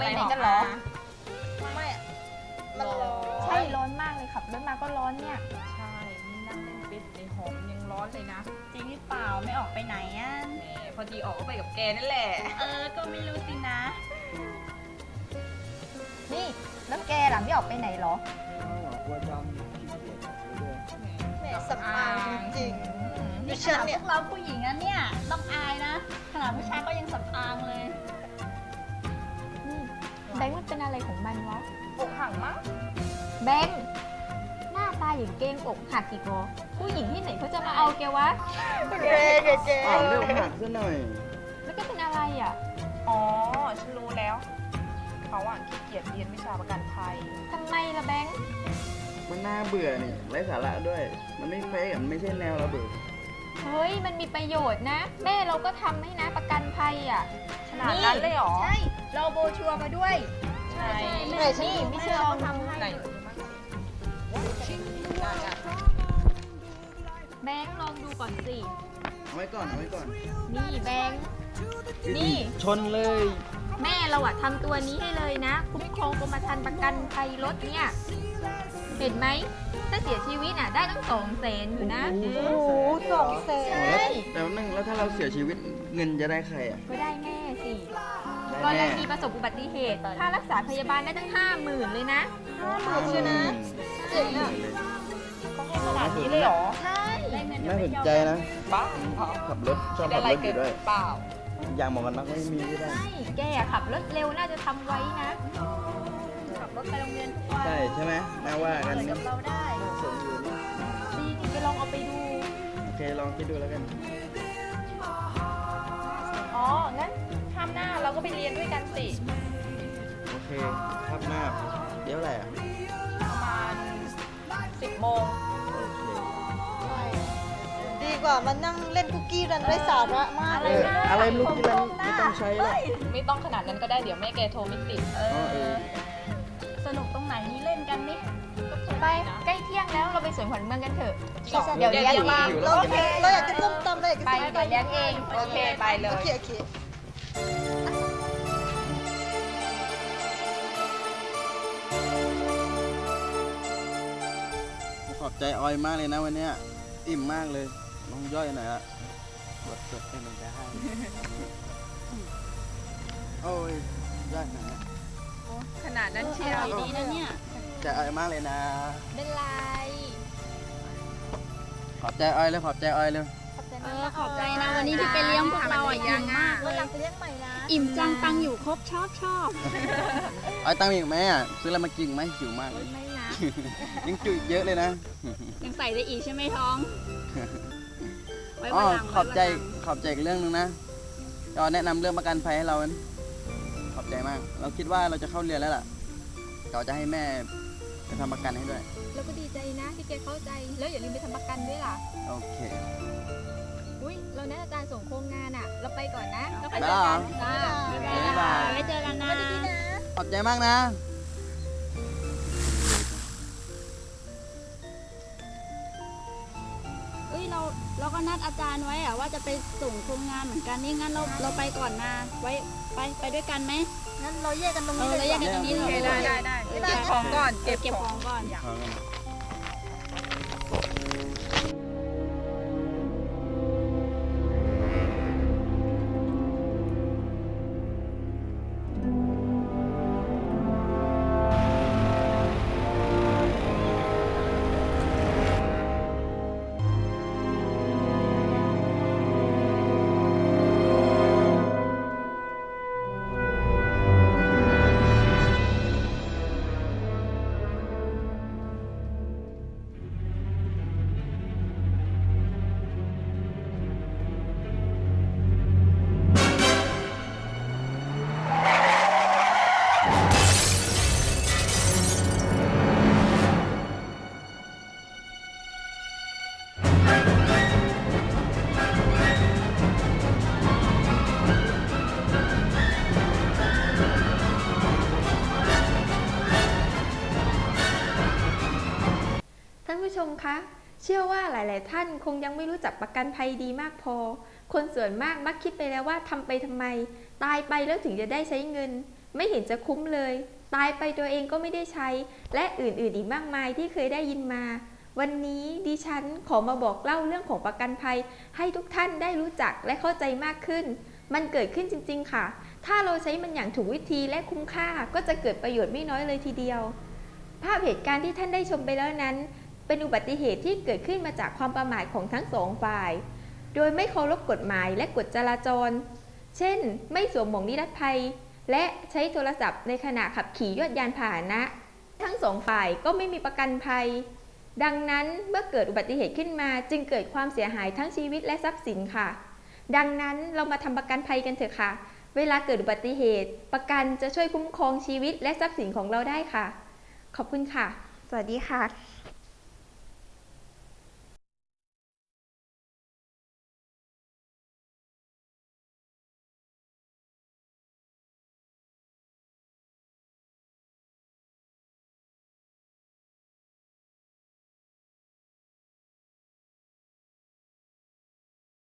สิไม่ออกไปไหนกันเหรอ ไม่อะมันร้อนใช่ร้อนมากเลยขับรถมาก็ร้อนเนี่ย ใช่นี่นั่งเล่นเฟซในหอมยังร้อนเลยนะจริงหรือเปล่าไม่ออกไปไหนอะแหมพอดีออกก็ไปกับแกนั่นแหละ เออ ก็ไม่รู้สินะ นี่แล้วแกล่ะไม่ออกไปไหนเหรอกลัวดำขี้เกียจออกไปด้วยแหมสำอางจริงนี่ขฉันนาดเนี่พยวกเราผู้หญิงนะเนี่ย ต้องอายนะ ขนาดผู้ชายก็ยังสำอางเลยแบงค์มันเป็นอะไรของมันวะ อกหักมั้งแบงค์หน้าตาอย่างเกงอกหักอีกเหรอผู้หญิงที่ไหนเขาจะมาเอาแกวะๆเจ๊เจ๊เจ๊อ้าวเรื่องหักซะหน่อย แล้วก็เป็นอะไรอะอ๋อ ฉันรู้แล้ว เขาอะขี้เกียจเรียนวิชาประกันภัย ทำไมล่ะแบงค์มันน่าเบื่อนี่ไร้สาระด้วย มันไม่เฟกอะมันไม่ใช่แนวเราเบื่อ เฮ้ย มันมีประโยชน์นะ แม่เราก็ทำให้นะประกันภัยอะขนาดนั้นเลยเหรอ ใช่ เราโบชัวร์มาด้วย ใช่แม่ฉันนี่ไม่เชื่อลองทำให้ไหนดูบ้างสิได้ได้แบงค์ลองดูก่อนสิ เอาไว้ก่อนเอาไว้ก่อน นี่แบงค์ นี่ ชนเลย แม่เราอะทำตัวนี้ให้เลยนะ คุ้มครองกรมธรรม์ประกันภัยรถเนี่ย เห็นไหม ถ้าเสียชีวิตอะได้ตั้งสองแสนอยู่นะ โอ้โหโอ้โหสองแสใช่น แต่ว่านึงแล้วถ้าเราเสียชีวิตเงินจะได้ใครอะก็ได้แม่สิได้กรแม่ณีประสบอุบัติเหตุ ค่ารักษาพยาบาลได้ตั้งห้าหมื่นเลยนะห้าหมื่นเชียวนะ เจ๋งอะเขาให้ขนาดนี้เลยเหรอใช่ได้เงินน่าสนใจนะ บ้าขับรถชอบคิดขับอะไรรถอเกินยู่ด้วย เปล่ายางหมวกกันน็อกไม่มีก็ได้ ใช่แกอะขับรถเร็วน่าจะทำไว้นะ ขับรถไปโรงเรียนทุกวันใช่ใช่ไหมน่าว่ากันเหมือนกับเราได้ สมอยู่นะดีนี่ไปลองเอาไปดู โอเคลองคิดดูแล้วกัน อ๋อ งั้นข้ามหน้าเราก็ไปเรียนด้วยกันสิ โอเคภาพหน้าเดี๋ยวอะไรอะประมาณสิบโมง โอเคดีกว่ามานั่งเล่นคุกกี้รันไร้สาระมากอะเลไรยนะอะไรลูกที่เราไม่ต้องใช้หรอกไม่ต้องขนาดนั้นก็ได้เดี๋ยวแม่แกโทรไม่ติด เออ๋อเออ วเราไปสวนขวัญเมืองกันเถอะ เดี๋ยวเลี้ยงมาเองเราเราอยากจะต้มตำเราอยากจะไปต้มเดี๋ยวเลี้ยงเอง โอเค ไปเลโอย เคโอเคขอบใจออยมากเลยนะวันเนี้ยอิ่มมากเลยลองย่อยหน่อยละกดกดให้มันได้ โอ้ยย่อยหน่อยนะขนาดนั้นเชียวดีนะเนี่ยใจออยมากเลยนะ เป็นไร ขอบใจออยเลยขอบใจออยเลยเออขอบใจนะวันนี้ที่ไปเลี้ยงพวกเราอะอิ่มมากเลวันยหลังไปเลี้ยงใหม่นะอิ่มจังตังอยู่ครบชอบชอบออยตังค์มีอีกไหมอะซื้ออะไรมากินไหมหิวมากเลยไม่นะยังจุอีกเยอะเลยนะ ยังใส่ได้อีกใช่ไหมท้องไว้อ๋อวันหลังขอบใจขอบใจอีกเรื่องหนึงนะจอแนะนำเรื่องประกันภัยให้เรานะขอบใจมาก เราคิดว่าเราจะเข้าเรียนแล้วล่ะเราจะให้แม่ ไปทำประกันให้ด้วยแล้วก็ดีใจนะที่แกเข้าใจ แล้วอย่าลืมไปทำประกันด้วยล่ะ โอเค อุ้ยเรานัดอาจารย์ส่งโครงงานอะ เราไปก่อนนะ แล้วไปได้เจอเหรอกันจ้าบ๊ายบายไว้เจอกันนะขอบใจมากนะ เอ้ยเราเราก็นัดอาจารย์ไว้อะว่าจะไปส่งโครงงานเหมือนกันนี่งั้นเราเราไปก่อนนะ ไว้ไปไปด้วยกันไหมงั้นเราแยกกันตรงเอนี้อเลยเราแยกกันตรงนี้โอเถเคอะ ได้ได้ได้เก็บ ของก่อน เก็บเก็บของก่อนขอกันท่า ชมคะ เชื่อว่าหลาย ๆ ท่านคงยังไม่รู้จักประกันภัยดีมากพอ คนส่วนมากมักคิดไปแล้วว่าทำไปทำไม ตายไปแล้วถึงจะได้ใช้เงิน ไม่เห็นจะคุ้มเลย ตายไปตัวเองก็ไม่ได้ใช้ และอื่น ๆ อีกมากมายที่เคยได้ยินมา วันนี้ดิฉันขอมาบอกเล่าเรื่องของประกันภัย ให้ทุกท่านได้รู้จักและเข้าใจมากขึ้น มันเกิดขึ้นจริง ๆ ค่ะ ถ้าเราใช้มันอย่างถูกวิธีและคุ้มค่าก็จะเกิดประโยชน์ไม่น้อยเลยทีเดียว ภาพเหตุการณ์ที่ท่านได้ชมไปแล้วนั้น เป็นอุบัติเหตุที่เกิดขึ้นมาจากความประมาทของทั้งสองฝ่าย โดยไม่เคารพกฎหมายและกฎจราจร เช่น ไม่สวมหมวกนิรภัย และใช้โทรศัพท์ในขณะขับขี่ยวดยานพาหนะ ทั้งสองฝ่ายก็ไม่มีประกันภัย ดังนั้นเมื่อเกิดอุบัติเหตุขึ้นมา จึงเกิดความเสียหายทั้งชีวิตและทรัพย์สินค่ะ ดังนั้นเรามาทำประกันภัยกันเถอะค่ะ เวลาเกิดอุบัติเหตุ ประกันจะช่วยคุ้มครองชีวิตและทรัพย์สินของเราได้ค่ะ ขอบคุณค่ะ สวัสดีค่ะ